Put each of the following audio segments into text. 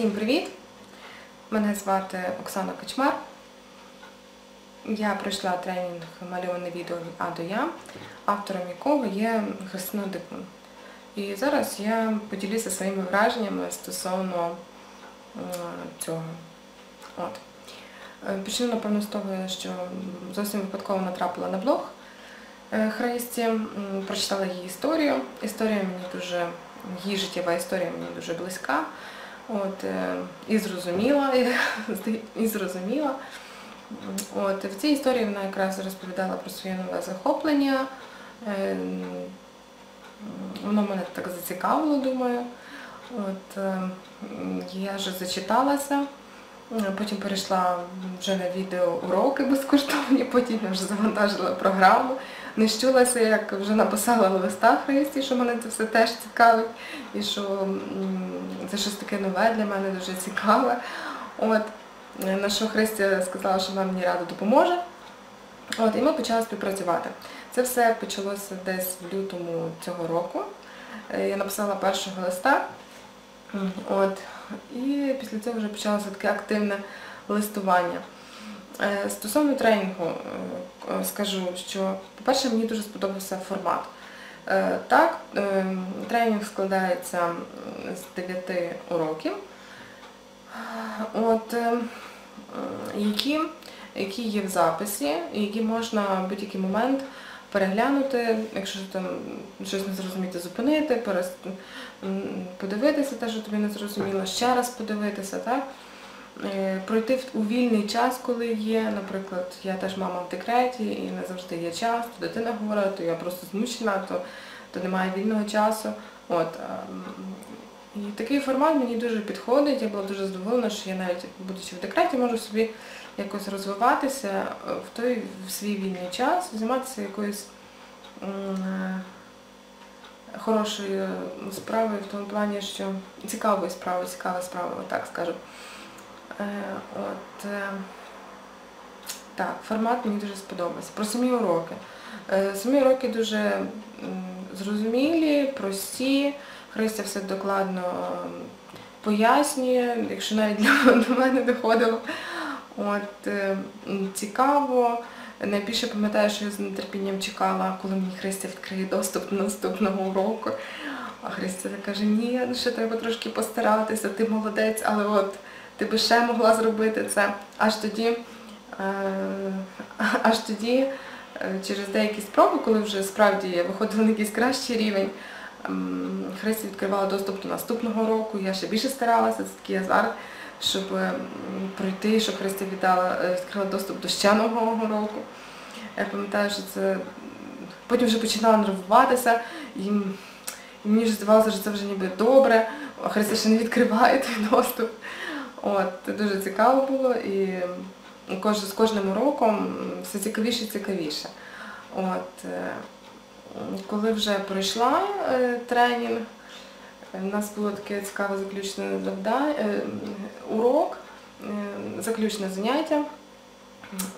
Всім привіт! Мене звати Оксана Кочмар. Я пройшла тренінг мальоване відео від А до Я, автором якого є Христина Дикман. І зараз я поділюся своїми враженнями стосовно цього. От. Е, Почну, напевно, з того, що зовсім випадково натрапила на блог е, Христі, прочитала її історію. Історія мені дуже, її життєва історія мені дуже близька. От, е, і зрозуміла, і, зрозуміла. От, в цій історії вона якраз розповідала про своє нове захоплення. Е, Воно мене так зацікавило, думаю. От, е, я вже зачиталася, потім перейшла вже на відео уроки безкоштовні, потім я вже завантажила програму. Не щулася, як вже написала листа Христі, що мене це все теж цікавить, і що це щось таке нове для мене дуже цікаве. От, на що Христя сказала, що вона мені радо допоможе. От, і ми почали співпрацювати. Це все почалося десь в лютому цього року. Е, Я написала першого листа. От, і після цього вже почалося таке активне листування. Е, Стосовно тренінгу, е, е, скажу, що, по-перше, мені дуже сподобався формат. Так, тренінг складається з 9 уроків, от, які, які є в записі, які можна в будь-який момент переглянути, якщо там щось не зрозуміти, зупинити, подивитися те, що тобі не зрозуміло, ще раз подивитися, так? Е, Пройти у вільний час, коли є, наприклад, я теж мама в декреті і не завжди є час, то дитина говорить, то я просто змучена, то, то немає вільного часу. От, ем, і такий формат мені дуже підходить, я була дуже задоволена, що я навіть, будучи в декреті, можу собі якось розвиватися е, в той в свій вільний час, займатися якоюсь е, хорошою справою в тому плані, що цікавою справою, цікава справа, отак скажу. Е, От, е, так, формат мені дуже сподобався. Про самі уроки. Е, Самі уроки дуже зрозумілі, прості. Христя все докладно пояснює, якщо навіть до мене доходило. От, цікаво. Найбільше пам'ятаю, що я з нетерпінням чекала, коли мені Христя відкриє доступ до наступного уроку. А Христя каже, ні, ну ще треба трошки постаратися, ти молодець, але от ти би ще могла зробити це. Аж тоді, е, аж тоді, е, через деякі спроби, коли вже справді я виходила на якийсь кращий рівень, Христя відкривала доступ до наступного року, я ще більше старалася, це такий азарт, щоб пройти, щоб Христя е, відкрила доступ до ще нового року. Я пам'ятаю, що це потім вже починала нервуватися, і мені вже здавалося, що це вже ніби добре, а Христя ще не відкриває той доступ. От, дуже цікаво було і з кожним уроком все цікавіше і цікавіше. От, е, коли вже пройшла е, тренінг, у нас було таке цікаве заключне завдання, е, урок, заключне заняття,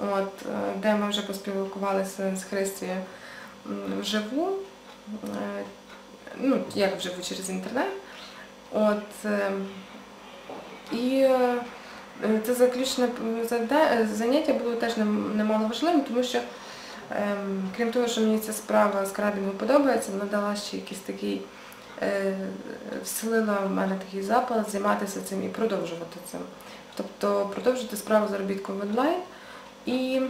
от, де ми вже поспілкувалися з Христією вживу, ну, як вживу через інтернет. От, і е, це заключне заняття було теж немало важливим, тому що ем, крім того, що мені ця справа з крабінгом подобається, вона дала ще якийсь такий, е, вселила в мене такий запал займатися цим і продовжувати цим. Тобто продовжити справу заробітку в онлайн і,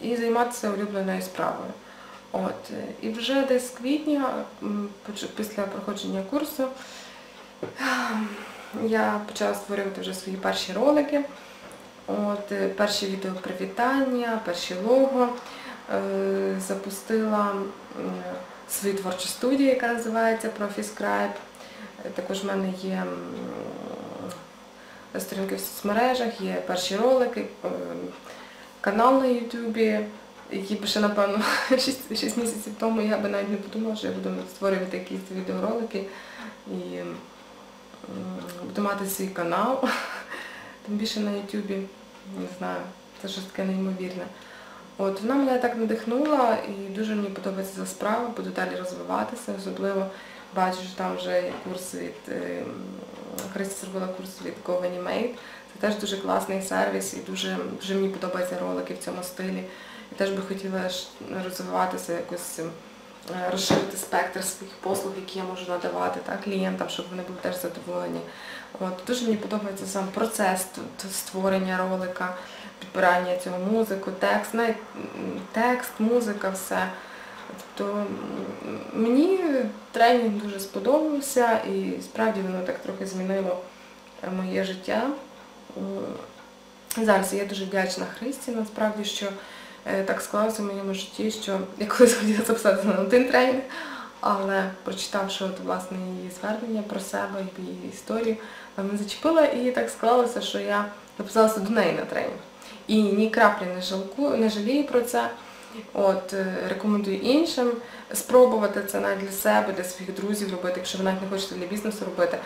і займатися улюбленою справою. От. е, І вже десь з квітня, після проходження курсу, я почала створювати вже свої перші ролики. От, е, перші відео привітання, перші лого. Е, запустила свою творчу студію, яка називається ProfiScribe. Е, Також в мене є сторінки в соцмережах, є перші ролики, канал на Ютубі, який би ще, напевно, 6, 6 місяців тому я би навіть не подумала, що я буду створювати якісь відеоролики і буду мати свій канал. Тим більше на Ютубі, не знаю, це щось таке неймовірне. От вона мене так надихнула і дуже мені подобається ця справа, буду далі розвиватися, особливо бачу, що там вже курс від е, Христя зробила курс від Go Animate. Це теж дуже класний сервіс і дуже, дуже мені подобаються ролики в цьому стилі. І теж би хотіла розвиватися, якось е, розширити спектр своїх послуг, які я можу надавати так, клієнтам, щоб вони були теж задоволені. От, дуже мені подобається сам процес створення ролика, підбирання цього музику, текст, навіть текст, музика, все. Тобто мені тренінг дуже сподобався і справді воно так трохи змінило е, моє життя. Зараз я дуже вдячна Христі, насправді, що е, так склалося в моєму житті, що я колись хотіла записати на один тренінг, але прочитавши от, власне її звернення про себе і її історію, мене зачепила і так склалося, що я записалася до неї на тренінг. І ні краплі не жалку, не жалію про це. От, е, рекомендую іншим спробувати це навіть для себе, для своїх друзів робити, якщо ви навіть не хочете для бізнесу робити,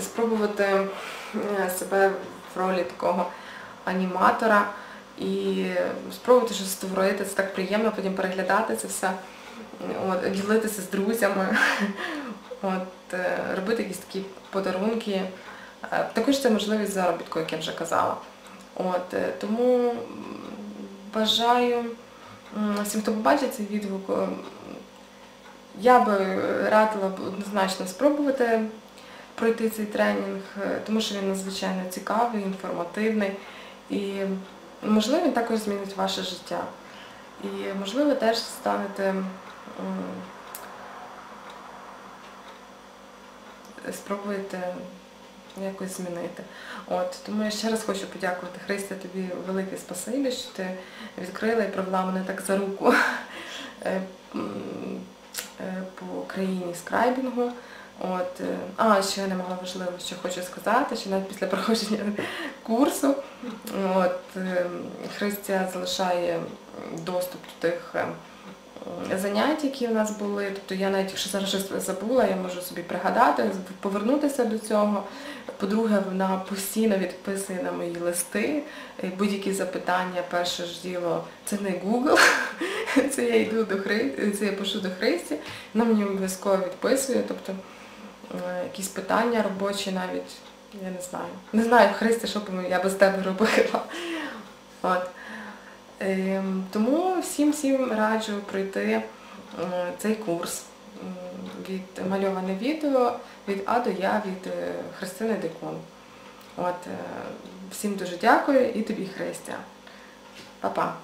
спробувати е, себе в ролі такого аніматора і спробувати щось створити. Це так приємно, потім переглядати це все, от, ділитися з друзями, от, е, робити якісь такі подарунки. Е, Також це можливість заробітку, як я вже казала. От, е, тому бажаю всім, хто побачить цей відгук, я би радила однозначно спробувати пройти цей тренінг, тому що він надзвичайно цікавий, інформативний і можливо він також змінить ваше життя. І можливо теж станете спробуєте якось змінити. От, тому я ще раз хочу подякувати Христя, тобі велике спасибі, що ти відкрила і провела мене так за руку е, е, по країні скрайбінгу. От, е, а, ще немало важливо, що хочу сказати, що навіть після проходження курсу от, е, Христя залишає доступ до тих е, занять, які в нас були. Тобто я навіть, якщо зараз щось забула, я можу собі пригадати, повернутися до цього. По-друге, вона постійно відписує на мої листи, будь-які запитання, перше ж діло, це не Google, це я йду до Хри... це я пишу до Христі, вона мені обов'язково відписує, тобто якісь питання робочі навіть, я не знаю. Не знаю, Христя, що б я без тебе робила. От. Ем, Тому всім всім раджу пройти е, цей курс від мальоване відео від А до Я від е, Христини Дикун. От, е, всім дуже дякую і тобі, Христя. Па-па.